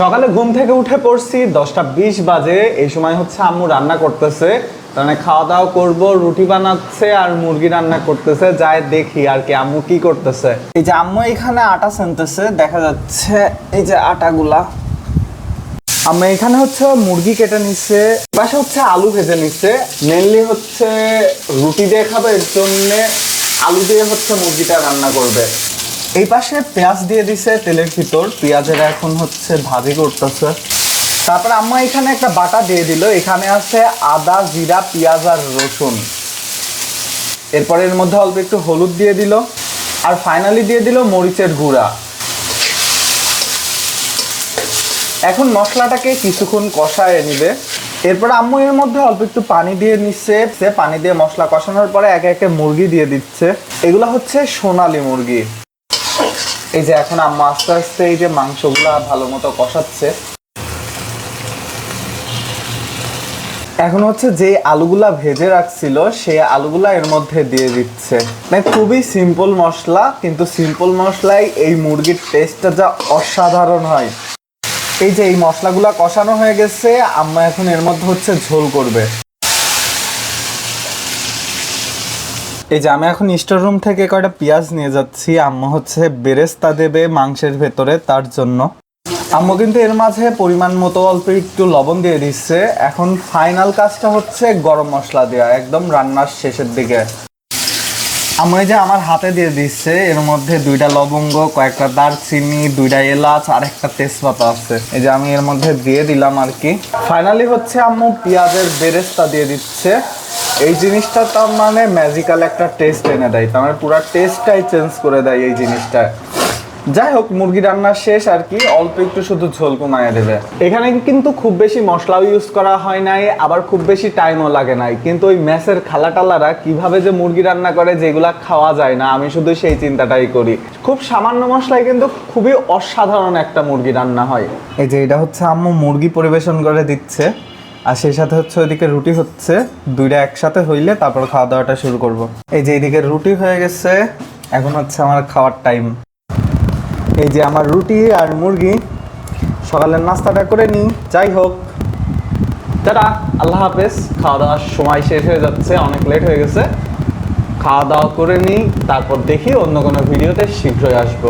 সকালে ঘুম থেকে উঠে পড়ছি, দশটা বিশ বাজে। এই সময় হচ্ছে আম্মু রান্না করতেছে। মানে খাওয়া দাওয়া করব, রুটি বানাচ্ছে আর মুরগি রান্না করতেছে। যাই দেখি আর কি আম্মু কি করতেছে। এই যে আম্মু এখানে আটা সেনতেছে, দেখা যাচ্ছে এই যে আটাগুলা। আমরা এখানে হচ্ছে মুরগি কেটে নিচ্ছে, পাশে হচ্ছে আলু ভেজে নিচ্ছে। মেনলি হচ্ছে রুটি দিয়ে খাবে, এর জন্য আলু দিয়ে হচ্ছে মুরগিটা রান্না করবে। এই পাশে পেঁয়াজ দিয়ে দিছে তেলের ভিতর। পেঁয়াজের এখন হচ্ছে ভাজি করতেছে। তারপর আম্মা এখানে একটা বাটা দিয়ে দিল। এখানে আছে আদা, জিরা, পেঁয়াজ আর রসুন। এরপর এর মধ্যে অল্প একটু হলুদ দিয়ে দিল। আর ফাইনালি দিয়ে দিল মরিচের গুঁড়া। এখন মশলাটাকে কিছুক্ষণ কষায় নিবে। এরপর আম্মু এর মধ্যে অল্প একটু পানি দিয়ে নিচ্ছে। সে পানি দিয়ে মশলা কষানোর পরে একে একে মুরগি দিয়ে দিচ্ছে। এগুলো হচ্ছে সোনালি মুরগি। এই যে এখন আম্মা আস্তে আস্তে এই যে মাংসগুলা ভালো মতো কষাচ্ছে। এখন হচ্ছে যে আলুগুলা ভেজে রাখছিল সেই আলুগুলা এর মধ্যে দিয়ে দিচ্ছে। মানে খুবই সিম্পল মশলা, কিন্তু সিম্পল মশলাই এই মুরগির টেস্টটা যা অসাধারণ হয়। এই যে এই মশলাগুলা কষানো হয়ে গেছে, আম্মা এখন এর মধ্যে হচ্ছে ঝোল করবে। এই যে আমি এখন স্টোর রুম থেকে কয়টা পেঁয়াজ নিয়ে যাচ্ছি, আম্মু হচ্ছে বেরেস্তা দেবে মাংসের ভেতরে তার জন্য। আম্মু কিন্তু এর মাঝে পরিমাণ মতো অল্প একটু লবণ দিয়ে দিচ্ছে। এখন ফাইনাল কাজটা হচ্ছে গরম মশলা দেওয়া একদম রান্নার শেষের দিকে। আম্মু এই যে আমার হাতে দিয়ে দিচ্ছে, এর মধ্যে দুইটা লবঙ্গ, কয়েকটা দারচিনি, দুইটা এলাচ, আর একটা তেজপাতা আছে। এই যে আমি এর মধ্যে দিয়ে দিলাম আর কি। ফাইনালি হচ্ছে আম্মু পেঁয়াজের বেরেস্তা দিয়ে দিচ্ছে। এই জিনিসটা তার মানে ম্যাজিক্যাল একটা টেস্ট এনে দেয়। তার মানে পুরো টেস্টটাই চেঞ্জ করে দেয় এই জিনিসটা। যাই হোক, মুরগি রান্না শেষ আর কি, অল্প একটু শুধু ঝোল কমায় দেবে। এখানে কিন্তু খুব বেশি মশলাও ইউজ করা হয় নাই, আবার খুব বেশি টাইমও লাগে নাই। কিন্তু ওই ম্যাসের খালা টালারা কীভাবে যে মুরগি রান্না করে যেগুলা খাওয়া যায় না, আমি শুধু সেই চিন্তাটাই করি। খুব সামান্য মশলায় কিন্তু খুবই অসাধারণ একটা মুরগি রান্না হয়। এই যে এটা হচ্ছে আম্মু মুরগি পরিবেশন করে দিচ্ছে। আর সেই সাথে হচ্ছে ওইদিকে রুটি হচ্ছে। দুইটা একসাথে হইলে তারপর খাওয়া দাওয়াটা শুরু করব। এই যে এইদিকে রুটি হয়ে গেছে, এখন হচ্ছে আমার খাওয়ার টাইম। এই যে আমার রুটি আর মুরগি, সকালের নাস্তাটা করে নিই, যাই হোক। তারা আল্লাহ হাফেজ। খাওয়া দাওয়ার সময় শেষ হয়ে যাচ্ছে, অনেক লেট হয়ে গেছে। খাওয়া দাওয়া করে নিই, তারপর দেখি অন্য কোনো ভিডিওতে শীঘ্রই আসব।